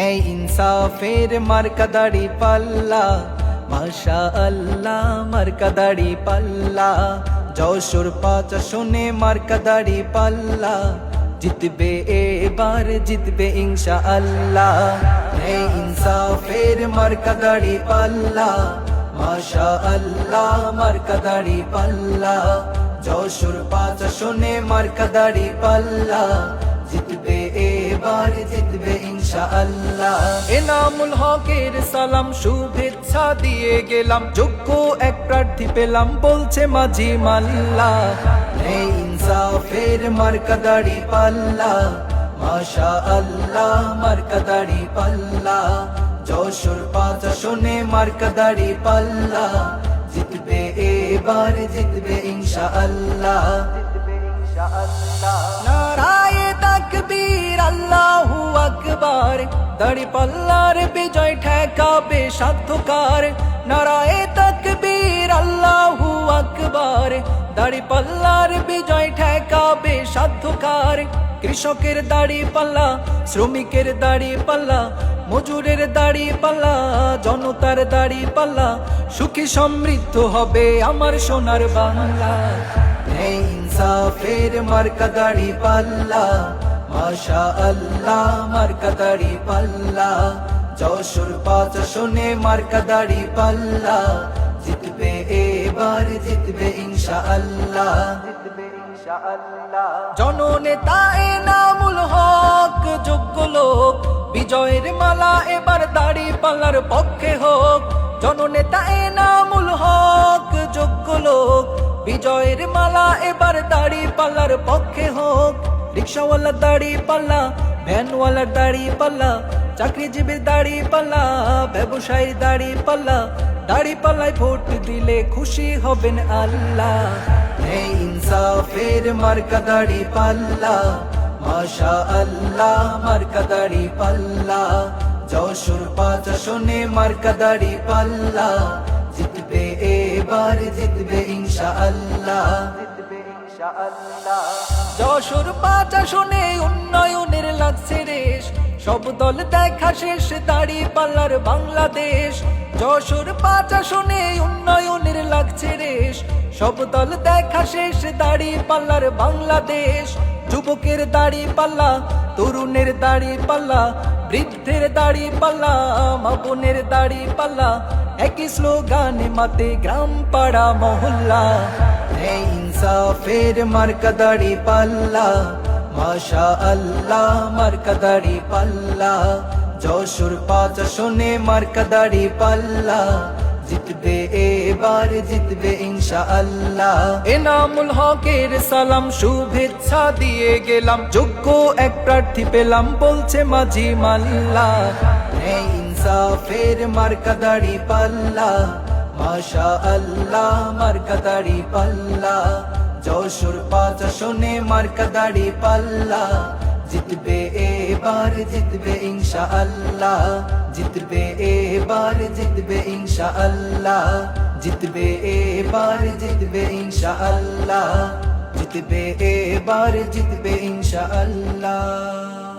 ন্যায় ইনসাফের মার্কাদারি পাল্লা। মাশা আল্লাহ মার্কাদারি পাল্লা। যশোর পাঁচ শোনে মার্কাদারি পাল্লা। জিতবে এবার, জিতবে ইনশা আল্লাহ ন্যায় ইনসাফের মার্কাদারি পাল্লা। মাশা আল্লাহ মার্কাদারি পাল্লা। যশোর পাঁচ শোনে মার্কাদারি পাল্লা। জিতবে এবার, জিতবে এনামুল হকের সালাম শুভেচ্ছা দিয়ে গেলাম। যোগ্য এক প্রার্থী পেলাম বলছে মাঝি মাল্লা। ইনসাফের মার্কাদারি পাল্লা। মাশা আল্লাহ মার্কাদারি পাল্লা। যশোর পাঁচ শোনে মার্কাদারি পাল্লা। জিতবে এবার জিতবে ইনশা আল্লাহ জিতবে ইনশা আল্লাহ নারায়ে তাকবীর আল্লাহু আকবার দাড়ি পাল্লার বিজয় ঠেকাবে সাধ্যকার। নারায়ে তাকবীর, আল্লাহু আকবার। দাড়ি পাল্লার বিজয় ঠেকাবে সাধ্যকার। কৃষকের দাড়ি পাল্লা শ্রমিকের দাড়ি পাল্লা মজুরের দাড়ি পাল্লা জনতার দাড়ি পাল্লা সুখী সমৃদ্ধ হবে আমার সোনার বাংলা। ইনসাফের মার্কা দাড়ি পাল্লা মাশা আল্লাহ মার্কা দাড়ি পাল্লা। যশোর পাঁচ শোনে মার্কা দাড়ি পাল্লা। জিতবে এবার, জিতবে ইনশা আল্লাহ জননেতা এনামুল হক, যোগ্য লোক। বিজয়ের মালা এবার দাড়ি পাল্লার পক্ষে হোক। জননেতা এনামুল হক, যোগ্য লোক। বিজয়ের মালা এবার দাড়ি পাল্লার পক্ষে হোক। রিক্সাওয়ালার দাড়ি পাল্লা ভ্যানওয়ালার দাড়ি পাল্লা, চাকরিজীবীর দাড়ি পাল্লা, ব্যবসায়ীর দাড়ি পাল্লা, দাড়ি পাল্লায় ভোট দিলে খুশি হবেন আল্লাহ। এই ইনসাফের মার্কা দাড়ি পাল্লা মাশা আল্লাহ মার্কা দাড়ি পাল্লা, যশোর পাঁচ শোনে মার্কা দাড়ি পাল্লা, জিতবে এবার, জিতবে ইনশা আল্লাহ যশোর পাঁচ শোনে উন্নয়নের লাগছে রেশ সব দল দেখা শেষ, দাড়ি পাল্লার বাংলাদেশ। যশোর পাঁচ শোনে উন্নয়নের লাগছে রেশ সব দল দেখা শেষ, দাড়ি পাল্লার বাংলাদেশ। যুবকের দাড়ি পাল্লা, তরুণের দাড়ি পাল্লা, বৃদ্ধের দাড়ি পাল্লা মাবনের দাড়ি পাল্লা। একই স্লোগানে, মাতে গ্রাম পাড়া মহল্লা। এই ইনসাফের মার্কা দাড়ি পাল্লা মাশা আল্লাহ মার্কা দাড়ি পাল্লা যশোর পাঁচ শোনে মার্কা দাড়ি পাল্লা জিতবে এবার জিতবে ইনশা আল্লাহ এনামুল হকের সালাম শুভেচ্ছা দিয়ে গেলাম যোগ্য এক প্রার্থী পেলাম বলছে মাঝি মাল্লা ইনসাফের মার্কা দাড়ি পাল্লা মাশা আল্লাহ মার্কা দাড়ি পাল্লা যশোর পাঁচ শোনে মার্কা দাড়ি পাল্লা। জিতবে এবার, জিতবে ইনশা আল্লাহ জিতবে এবার, জিতবে ইনশা আল্লাহ জিতবে এবার, জিতবে ইনশা আল্লাহ জিতবে এবার, জিতবে ইনশা আল্লাহ